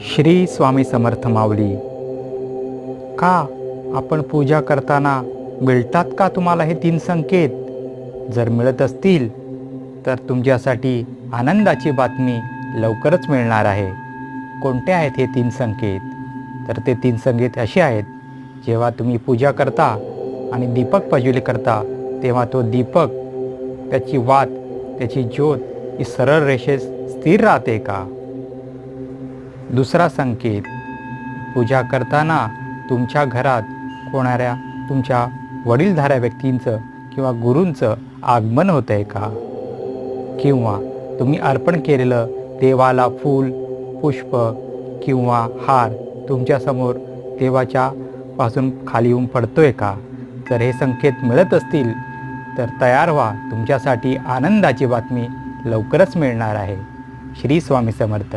श्री स्वामी समर्थ माऊली का आपण पूजा करताना मिळतात का तुम्हाला हे तीन संकेत? जर मिळत असतील तर तुमच्यासाठी आनंदाची बातमी लवकरच मिळणार आहे. कोणते आहेत हे तीन संकेत? तर ते तीन संकेत असे आहेत जेव्हा तुम्ही पूजा करता आणि दीपक प्रज्वलित करता तेव्हा तो दीपक त्याची वात त्याची ज्योत ही सरळ रेषेत स्थिर राहते का? दुसरा संकेत पूजा करताना तुमच्या घरात होणाऱ्या तुमच्या वडीलधाऱ्या व्यक्तींचं किंवा गुरूंचं आगमन होतं आहे का? किंवा तुम्ही अर्पण केलेलं देवाला फूल पुष्प किंवा हार तुमच्यासमोर देवाच्या पासून खाली येऊन पडतो आहे का? जर हे संकेत मिळत असतील तर तयार व्हा तुमच्यासाठी आनंदाची बातमी लवकरच मिळणार आहे. श्री स्वामी समर्थ.